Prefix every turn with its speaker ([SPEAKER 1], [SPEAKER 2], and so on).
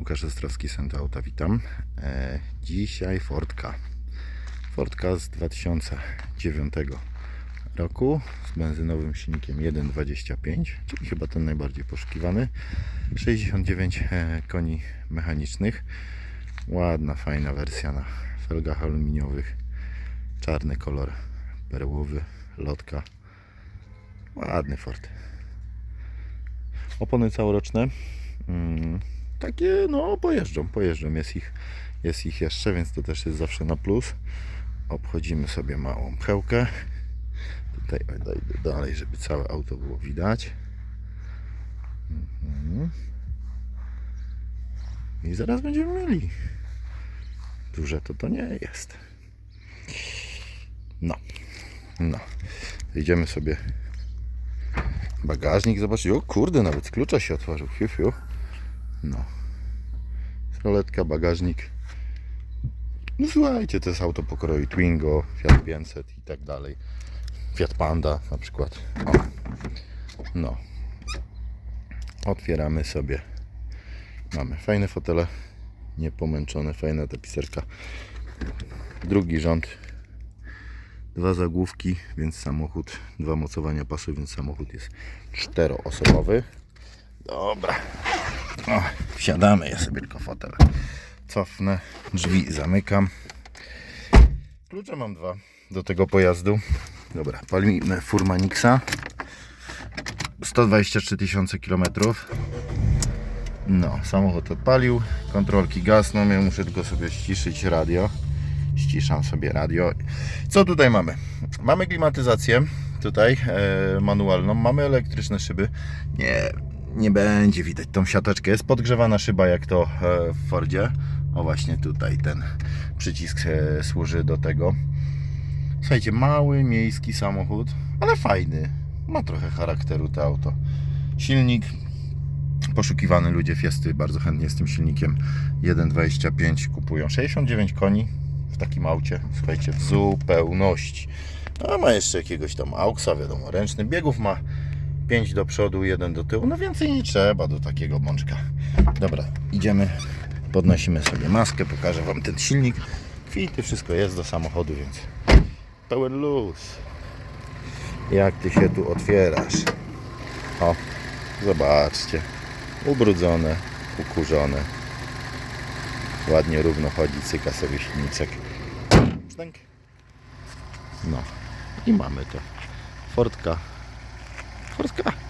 [SPEAKER 1] Łukasz Ostrowski, Sento Auta, witam. E, dzisiaj Fordka. Fordka z 2009 roku z benzynowym silnikiem 1.25, czyli chyba ten najbardziej poszukiwany. 69 e, koni mechanicznych. Ładna, fajna wersja na felgach aluminiowych. Czarny kolor perłowy, lotka. Ładny Ford. Opony całoroczne. Mm, takie no pojeżdżą, pojeżdżą. Jest ich, jest ich jeszcze, więc to też jest zawsze na plus. Obchodzimy sobie małą pchełkę. Tutaj dojdę dalej, żeby całe auto było widać. Mhm. I zaraz będziemy mieli. Duże to to nie jest. No. No. Idziemy sobie bagażnik zobaczyć. O kurde, nawet klucza się otworzył. Fiu, fiu. No. Roletka, bagażnik. No słuchajcie, to jest auto pokroju Twingo, Fiat 500 i tak dalej. Fiat Panda na przykład. O. No. Otwieramy sobie. Mamy fajne fotele, niepomęczone, fajna tapicerka. Drugi rząd. Dwa zagłówki, więc samochód, dwa mocowania pasu, więc samochód jest czteroosobowy. Dobra. O, wsiadamy, ja sobie tylko fotel cofnę, drzwi zamykam. Klucze mam dwa do tego pojazdu. Dobra, palimy Furmanixa. 123 tysiące kilometrów. No, samochód odpalił, kontrolki gasną, ja muszę tylko sobie ściszyć radio. Ściszam sobie radio. Co tutaj mamy? Mamy klimatyzację tutaj e, manualną, mamy elektryczne szyby. Nie, nie będzie widać tą siateczkę. Jest podgrzewana szyba jak to e, w Fordzie. O właśnie tutaj ten przycisk e, służy do tego. Słuchajcie, mały miejski samochód, ale fajny. Ma trochę charakteru to auto. Silnik poszukiwany ludzie Fiesty bardzo chętnie z tym silnikiem 1.25 kupują. 69 koni w takim aucie, słuchajcie, w zupełności. A ma jeszcze jakiegoś tam auksa, wiadomo, ręczny. Biegów ma 5 do przodu, 1 do tyłu. No więcej nie trzeba do takiego bączka. Dobra, idziemy, podnosimy sobie maskę, pokażę Wam ten silnik. Kwity, wszystko jest do samochodu, więc pełen luz. Jak Ty się tu otwierasz? O, zobaczcie. Ubrudzone, ukurzone. Ładnie równo chodzi, cyka sobie silniczek. No i mamy to. Fordka. Fordka.